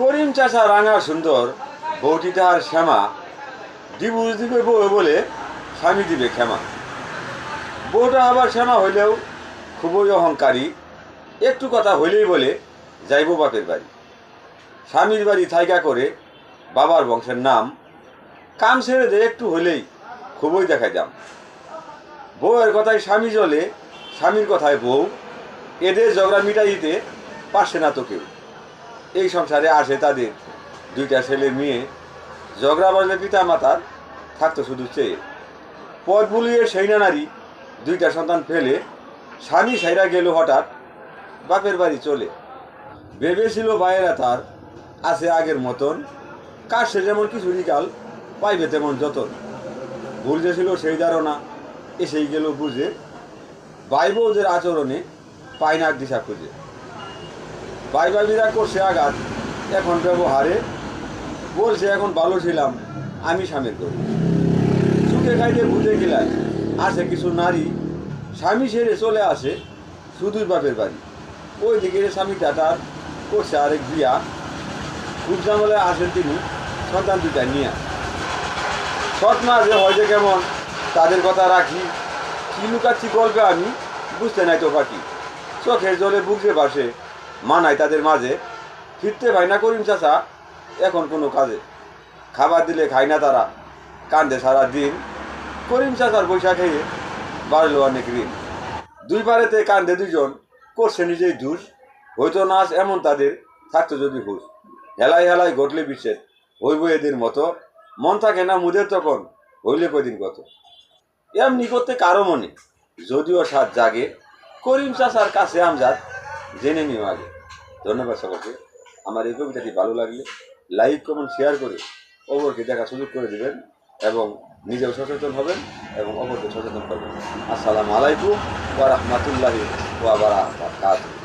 করিম চাষা রাঙা সুন্দর বউটি তাহার শ্যামা ডিবুজ দিবে বউ বলে স্বামী দিবে ক্ষমা। বউটা আবার শ্যামা হইলেও খুবই অহংকারী, একটু কথা হইলেই বলে, যাইব বাপের বাড়ি। স্বামীর বাড়ি থাইকা করে বাবার বংশের নাম কাম ছেড়ে দে একটু হলেই খুবই দেখা যাম বউয়ের কথায় স্বামী চলে স্বামীর কথায় বউ, এদের ঝগড়া মিটাইতে পারছে না তো কেউ। এই সংসারে আসে তাদের। দুইটা ছেলে মেয়ে, ঝগড়া বাজলে পিতা মাতার থাকতো শুধু চেয়ে পথ বুলিয়ে সেই নারী, দুইটা সন্তান ফেলে, স্বামী সাইরা গেল হঠাৎ, বাপের বাড়ি চলে। ভেবেছিল ভাইয়েরা তার আছে আগের মতন কাশে যেমন কিছু কাল পাইবে তেমন যতন। ভুল যে ছিল সেই ধারণা এসেই গেল বুঝে, ভাই বউদের আচরণে পায় না দিশা খুঁজে। ভাই ভাবিরা করছে আঘাত। এখন ব্যবহারে বলছে, এখন ভালো ছিলাম, আমি স্বামীর করি সুখে খাইতে বুঝে গেলাই আছে কিছু নারী স্বামী সেরে চলে আসে শুধুই বাপের বাড়ি। ওই দিকে স্বামী টাটার করছে আরেক বিয়া। খুব জামালে আসেন তিনি সন্তান দুটা নিয়ে। সৎ মা যে হয় যে কেমন, তাদের কথা রাখি। কি লুকাচ্ছি গল্পে আমি, বুঝতে নাই তো বাকি। চোখের জলে বুঝতে বাসে মানাই তাদের মাঝে। ফিরতে ভাই না করিম চাচা, এখন কোনো কাজে। খাবার দিলে খায় না তারা, কান্দে সারা দিন। করিম চাচার পয়সা খেয়ে বাড়লো অনেক ঋণ দুই পারেতে কান্দে দুজন করছে নিজেই ধুস হয়তো নাচ এমন তাদের, থাকতো যদি হুস হেলাই হেলাই ঘটলে বিচ্ছেদ হইব এদের মতো। মন থাকে না মুদের তখন, হইলে কদিন কত। এমনি করতে কারও মনে, যদিও সাত জাগে। করিম চাচার কাছে আমজাদ জেনে নিও আগে। ধন্যবাদ সকলকে। আমার এই কবিতাটি ভালো লাগলে লাইক, কমেন্ট শেয়ার করে অপরকে দেখা সুযোগ করে দেবেন এবং নিজেও সচেতন হবেন এবং অপরকে সচেতন করবেন। আসসালামু আলাইকুম ওয়া রাহমাতুল্লাহি ওয়া বারাকাতুহু।